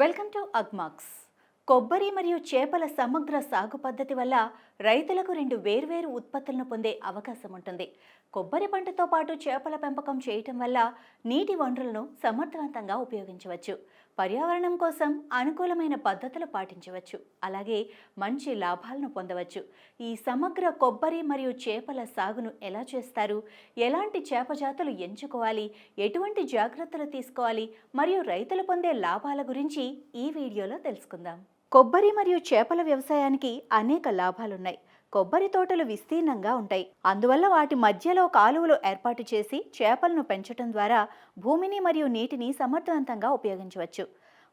Welcome to Agmax. కొబ్బరి మరియు చేపల సమగ్ర సాగు పద్ధతి వల్ల రైతులకు రెండు వేర్వేరు ఉత్పత్తులను పొందే అవకాశం ఉంటుంది. కొబ్బరి పంటతో పాటు చేపల పెంపకం చేయటం వల్ల నీటి వనరులను సమర్థవంతంగా ఉపయోగించవచ్చు. పర్యావరణం కోసం అనుకూలమైన పద్ధతులు పాటించవచ్చు. అలాగే మంచి లాభాలను పొందవచ్చు. ఈ సమగ్ర కొబ్బరి మరియు చేపల సాగును ఎలా చేస్తారు? ఎలాంటి చేప జాతులు ఎంచుకోవాలి? ఎటువంటి జాగ్రత్తలు తీసుకోవాలి? మరియు రైతులు పొందే లాభాల గురించి ఈ వీడియోలో తెలుసుకుందాం. కొబ్బరి మరియు చేపల వ్యవసాయానికి అనేక లాభాలున్నాయి. కొబ్బరి తోటలు విస్తీర్ణంగా ఉంటాయి. అందువల్ల వాటి మధ్యలో కాలువలు ఏర్పాటు చేసి చేపలను పెంచడం ద్వారా భూమిని మరియు నీటిని సమర్థవంతంగా ఉపయోగించవచ్చు.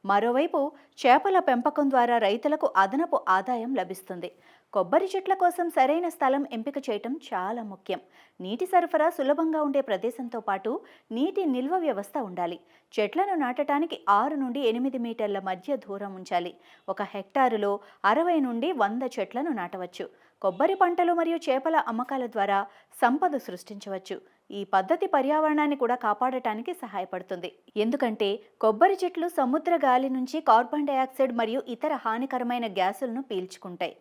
మరోవైపు చేపల పెంపకం ద్వారా రైతులకు అదనపు ఆదాయం లభిస్తుంది. కొబ్బరి చెట్ల కోసం సరైన స్థలం ఎంపిక చేయటం చాలా ముఖ్యం. నీటి సరఫరా సులభంగా ఉండే ప్రదేశంతో పాటు నీటి నిల్వ వ్యవస్థ ఉండాలి. చెట్లను నాటడానికి ఆరు నుండి ఎనిమిది మీటర్ల మధ్య దూరం ఉంచాలి. ఒక హెక్టారులో అరవై నుండి వంద చెట్లను నాటవచ్చు. కొబ్బరి పంటలు మరియు చేపల అమ్మకాల ద్వారా సంపద సృష్టించవచ్చు. ఈ పద్ధతి పర్యావరణాన్ని కూడా కాపాడటానికి సహాయపడుతుంది. ఎందుకంటే కొబ్బరి చెట్లు సముద్ర గాలి నుంచి కార్బన్ డయాక్సైడ్ మరియు ఇతర హానికరమైన గ్యాసులను పీల్చుకుంటాయి.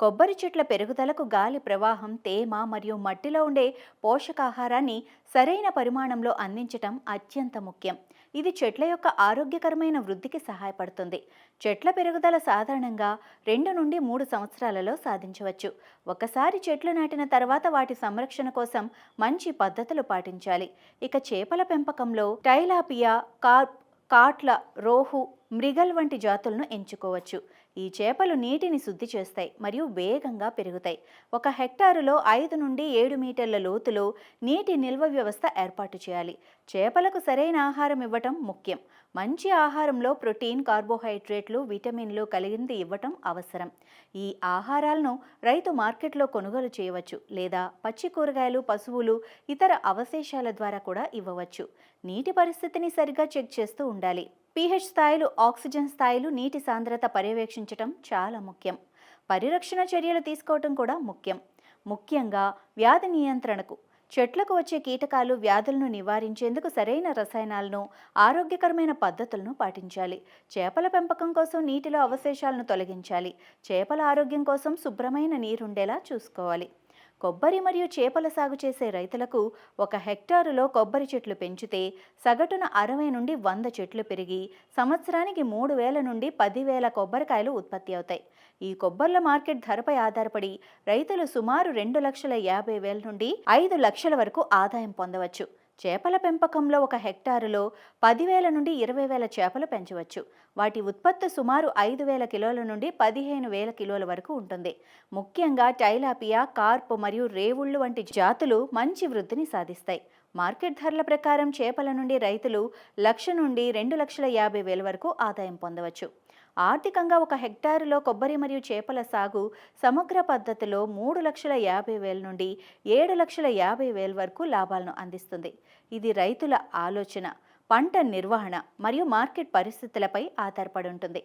కొబ్బరి చెట్ల పెరుగుదలకు గాలి ప్రవాహం తేమ మరియు మట్టిలో ఉండే పోషకాహారాన్ని సరైన పరిమాణంలో అందించటం అత్యంత ముఖ్యం. ఇది చెట్ల యొక్క ఆరోగ్యకరమైన వృద్ధికి సహాయపడుతుంది. చెట్ల పెరుగుదల సాధారణంగా రెండు నుండి మూడు సంవత్సరాలలో సాధించవచ్చు. ఒకసారి చెట్లు నాటిన తర్వాత వాటి సంరక్షణ కోసం మంచి పద్ధతులు పాటించాలి. ఇక చేపల పెంపకంలో టైలాపియా కార్ప్ కాట్ల రోహు మృగల్ వంటి జాతులను ఎంచుకోవచ్చు. ఈ చేపలు నీటిని శుద్ధి చేస్తాయి మరియు వేగంగా పెరుగుతాయి. ఒక హెక్టారులో ఐదు నుండి ఏడు మీటర్ల లోతులో నీటి నిల్వ వ్యవస్థ ఏర్పాటు చేయాలి. చేపలకు సరైన ఆహారం ఇవ్వటం ముఖ్యం. మంచి ఆహారంలో ప్రోటీన్ కార్బోహైడ్రేట్లు విటమిన్లు కలిగింది ఇవ్వటం అవసరం. ఈ ఆహారాలను రైతు మార్కెట్లో కొనుగోలు చేయవచ్చు లేదా పచ్చి కూరగాయలు పశువులు ఇతర అవశేషాల ద్వారా కూడా ఇవ్వవచ్చు. నీటి పరిస్థితిని సరిగా చెక్ చేస్తూ ఉండాలి. పీహెచ్ స్థాయిలు ఆక్సిజన్ స్థాయిలు నీటి సాంద్రత పర్యవేక్షించటం చాలా ముఖ్యం. పరిరక్షణ చర్యలు తీసుకోవటం కూడా ముఖ్యం. ముఖ్యంగా వ్యాధి నియంత్రణకు చెట్లకు వచ్చే కీటకాలు వ్యాధులను నివారించేందుకు సరైన రసాయనాలను ఆరోగ్యకరమైన పద్ధతులను పాటించాలి. చేపల పెంపకం కోసం నీటిలో అవశేషాలను తొలగించాలి. చేపల ఆరోగ్యం కోసం శుభ్రమైన నీరుండేలా చూసుకోవాలి. కొబ్బరి మరియు చేపల సాగు చేసే రైతులకు ఒక హెక్టారులో కొబ్బరి చెట్లు పెంచితే సగటున అరవై నుండి వంద చెట్లు పెరిగి సంవత్సరానికి మూడు వేల నుండి పదివేల కొబ్బరికాయలు ఉత్పత్తి అవుతాయి. ఈ కొబ్బర్ల మార్కెట్ ధరపై ఆధారపడి రైతులు సుమారు రెండు లక్షల యాభై వేల నుండి ఐదు లక్షల వరకు ఆదాయం పొందవచ్చు. చేపల పెంపకంలో ఒక హెక్టారులో పదివేల నుండి ఇరవై వేల చేపలు పెంచవచ్చు. వాటి ఉత్పత్తి సుమారు ఐదు వేల కిలోల నుండి పదిహేను వేల కిలోల వరకు ఉంటుంది. ముఖ్యంగా టైలాపియా కార్ప్ మరియు రేవుళ్ళు వంటి జాతులు మంచి వృద్ధిని సాధిస్తాయి. మార్కెట్ ధరల ప్రకారం చేపల నుండి రైతులు లక్ష నుండి రెండు లక్షల యాభై వేల వరకు ఆదాయం పొందవచ్చు. ఆర్థికంగా ఒక హెక్టారులో కొబ్బరి మరియు చేపల సాగు సమగ్ర పద్ధతిలో మూడు లక్షల యాభై వేల నుండి ఏడు లక్షల యాభై వేల వరకు లాభాలను అందిస్తుంది. ఇది రైతుల ఆలోచన పంట నిర్వహణ మరియు మార్కెట్ పరిస్థితులపై ఆధారపడి ఉంటుంది.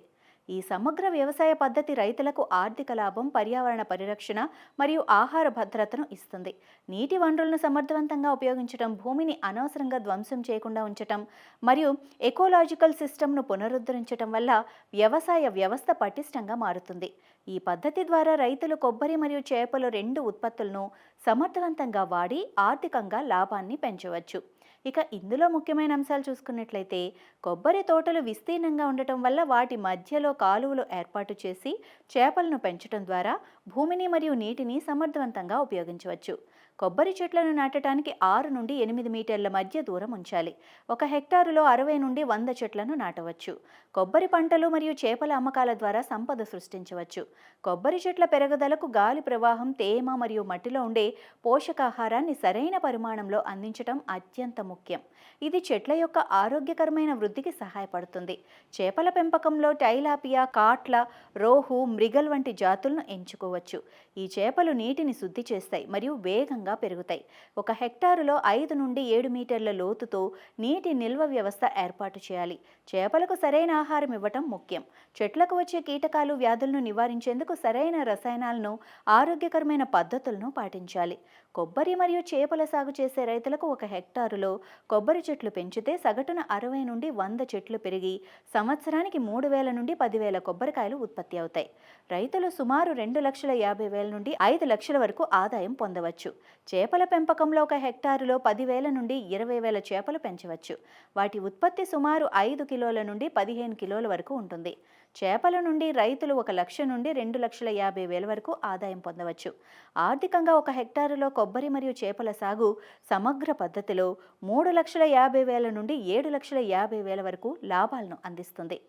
ఈ సమగ్ర వ్యవసాయ పద్ధతి రైతులకు ఆర్థిక లాభం పర్యావరణ పరిరక్షణ మరియు ఆహార భద్రతను ఇస్తుంది. నీటి వనరులను సమర్థవంతంగా ఉపయోగించడం భూమిని అనవసరంగా ధ్వంసం చేయకుండా ఉంచటం మరియు ఎకోలాజికల్ సిస్టమ్ను పునరుద్ధరించడం వల్ల వ్యవసాయ వ్యవస్థ పటిష్టంగా మారుతుంది. ఈ పద్ధతి ద్వారా రైతులు కొబ్బరి మరియు చేపలు రెండు ఉత్పత్తులను సమర్థవంతంగా వాడి ఆర్థికంగా లాభాన్ని పెంచవచ్చు. ఇక ఇందులో ముఖ్యమైన అంశాలు చూసుకున్నట్లయితే కొబ్బరి తోటలు విస్తీర్ణంగా ఉండటం వల్ల వాటి మధ్యలో కాలువలు ఏర్పాటు చేసి చేపలను పెంచడం ద్వారా భూమిని మరియు నీటిని సమర్థవంతంగా ఉపయోగించవచ్చు. కొబ్బరి చెట్లను నాటడానికి ఆరు నుండి ఎనిమిది మీటర్ల మధ్య దూరం ఉంచాలి. ఒక హెక్టారులో అరవై నుండి వంద చెట్లను నాటవచ్చు. కొబ్బరి పంటలు మరియు చేపల అమ్మకాల ద్వారా సంపద సృష్టించవచ్చు. కొబ్బరి చెట్ల పెరుగుదలకు గాలి ప్రవాహం తేమ మరియు మట్టిలో ఉండే పోషకాహారాన్ని సరైన పరిమాణంలో అందించడం అత్యంత ముఖ్యం. ఇది చెట్ల యొక్క ఆరోగ్యకరమైన వృద్ధికి సహాయపడుతుంది. చేపల పెంపకంలో టైలాపియా కాట్ల రోహు మృగల్ వంటి జాతులను ఎంచుకోవచ్చు. ఈ చేపలు నీటిని శుద్ధి చేస్తాయి మరియు వేగంగా వేగంగా పెరుగుతాయి. ఒక హెక్టారులో ఐదు నుండి ఏడు మీటర్ల లోతుతో నీటి నిల్వ వ్యవస్థ ఏర్పాటు చేయాలి. చేపలకు సరైన ఆహారం ఇవ్వటం ముఖ్యం. చెట్లకు వచ్చే కీటకాలు వ్యాధులను నివారించేందుకు సరైన రసాయనాలను ఆరోగ్యకరమైన పద్ధతులను పాటించాలి. కొబ్బరి మరియు చేపల సాగు చేసే రైతులకు ఒక హెక్టారులో కొబ్బరి చెట్లు పెంచితే సగటున అరవై నుండి వంద చెట్లు పెరిగి సంవత్సరానికి మూడు వేల నుండి పదివేల కొబ్బరికాయలు ఉత్పత్తి అవుతాయి. రైతులు సుమారు రెండు లక్షల యాభై వేల నుండి ఐదు లక్షల వరకు ఆదాయం పొందవచ్చు. చేపల పెంపకంలో ఒక హెక్టారులో పదివేల నుండి ఇరవై వేల చేపలు పెంచవచ్చు. వాటి ఉత్పత్తి సుమారు ఐదు కిలోల నుండి పదిహేను కిలోల వరకు ఉంటుంది. చేపల నుండి రైతులు ఒక లక్ష నుండి రెండు లక్షల యాభై వేల వరకు ఆదాయం పొందవచ్చు. ఆర్థికంగా ఒక హెక్టారులో కొబ్బరి మరియు చేపల సాగు సమగ్ర పద్ధతిలో మూడు లక్షల యాభై వేల నుండి ఏడు లక్షల యాభై వేల వరకు లాభాలను అందిస్తుంది.